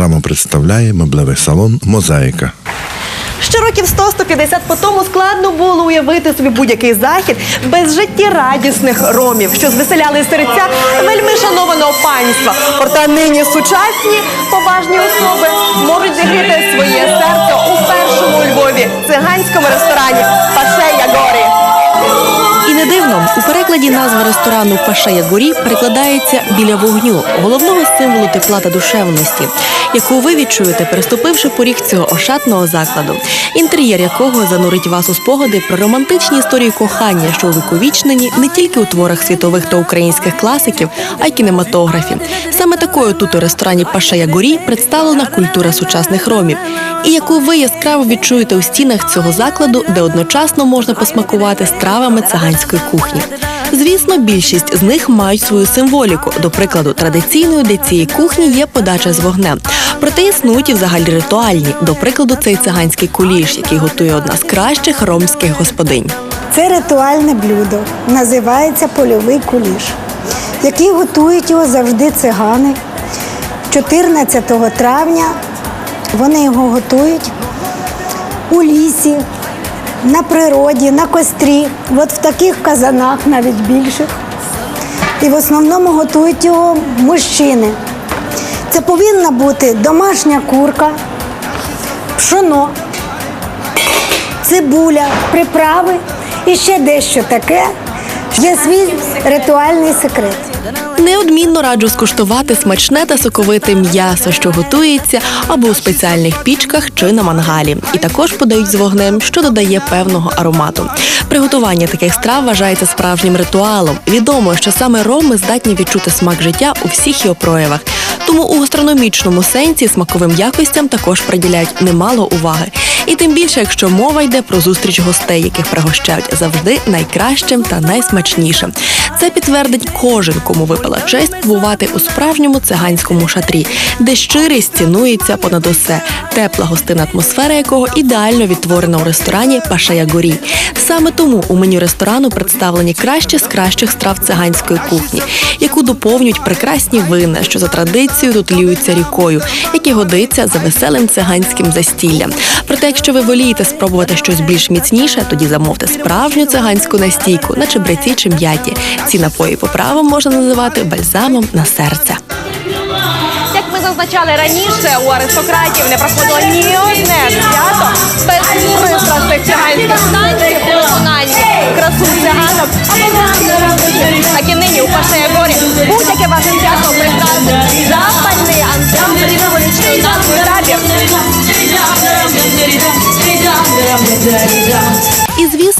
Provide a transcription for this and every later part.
Програму представляє меблевий салон Мозаїка. Ще років 100-150 по тому складно було уявити собі будь-який захід без життєрадісних ромів, що звеселяли серця вельми шанованого панства. Проте нині сучасні поважні особи можуть зігріти своє серце у першому у Львові циганському ресторані у перекладі назва ресторану Пашея Горі перекладається біля вогню, головного символу тепла та душевності, яку ви відчуєте, переступивши поріг цього ошатного закладу, інтер'єр якого занурить вас у спогади про романтичні історії кохання, що увіковічнені не тільки у творах світових та українських класиків, а й кінематографі. Саме такою тут у ресторані Пашея Горі представлена культура сучасних ромів, і яку ви яскраво відчуєте у стінах цього закладу, де одночасно можна посмакувати стравами циганської кухні. Звісно, більшість з них мають свою символіку. До прикладу, традиційною для цієї кухні є подача з вогнем. Проте існують і взагалі ритуальні. До прикладу, цей циганський куліш, який готує одна з кращих ромських господинь. Це ритуальне блюдо, називається польовий куліш, який готують його завжди цигани. 14 травня вони його готують у лісі, на природі, на кострі, от в таких казанах, навіть більших. І в основному готують його мужчини. Це повинна бути домашня курка, пшоно, цибуля, приправи і ще дещо таке. Є свій ритуальний секрет. Неодмінно раджу скуштувати смачне та соковите м'ясо, що готується або у спеціальних пічках чи на мангалі. І також подають з вогнем, що додає певного аромату. Приготування таких страв вважається справжнім ритуалом. Відомо, що саме роми здатні відчути смак життя у всіх його проявах. Тому у гастрономічному сенсі смаковим якостям також приділяють немало уваги. І тим більше, якщо мова йде про зустріч гостей, яких пригощають завжди найкращим та найсмачнішим. Це підтвердить кожен, кому випала честь побувати у справжньому циганському шатрі, де щирість цінується понад усе, тепла гостинна атмосфера якого ідеально відтворена у ресторані Пашая Горі. Саме тому у меню ресторану представлені кращі з кращих страв циганської кухні, яку доповнюють прекрасні вина, що за традицією тут ліються рікою, які годиться за веселим циганським застіллям. Проте, якщо ви волієте спробувати щось більш міцніше, тоді замовте справжню циганську настійку на чебреці чи м'яті. Ці напої по правам можна називати бальзамом на серце. Як ми зазначали раніше, у аристократів не проходило ні одне свято без пристрастих циганських виконанні красу циганок або Так і нині у Пашея Горі будь-яке ваше свято прикрасить запальний ансамбль da di da di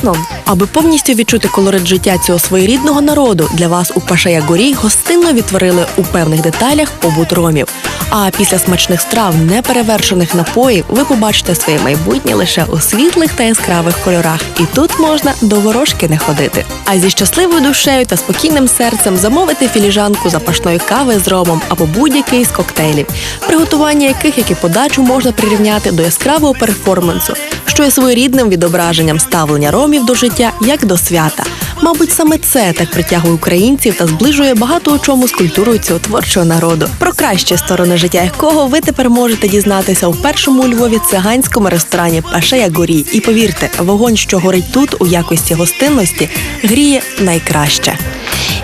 звісно, аби повністю відчути колорит життя цього своєрідного народу, для вас у Пашая Горі гостинно відтворили у певних деталях побут ромів. А після смачних страв, неперевершених напоїв, ви побачите своє майбутнє лише у світлих та яскравих кольорах. І тут можна до ворожки не ходити. А зі щасливою душею та спокійним серцем замовити філіжанку запашної кави з ромом або будь-який з коктейлів, приготування яких, як і подачу, можна прирівняти до яскравого перформансу, що є своєрідним відображенням ставлення ромів до життя як до свята. Мабуть, саме це так притягує українців та зближує багато у чому з культурою цього творчого народу. Про кращі сторони життя якого ви тепер можете дізнатися у першому у Львові циганському ресторані Пашея Горі. І повірте, вогонь, що горить тут у якості гостинності, гріє найкраще.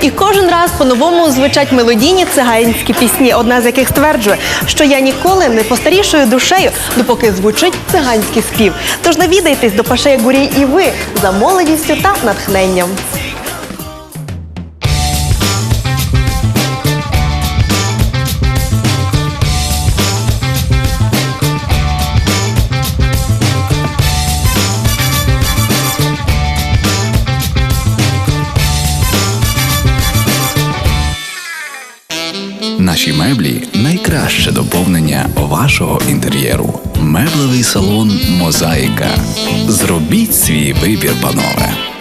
І кожен раз по-новому звучать мелодійні циганські пісні, одна з яких стверджує, що я ніколи не постарішую душею, допоки звучить циганський спів. Тож навідайтесь до Пашея Гурій і ви за молодістю та натхненням. Наші меблі найкраще доповнення вашого інтер'єру. Меблевий салон Мозаїка. Зробіть свій вибір, панове.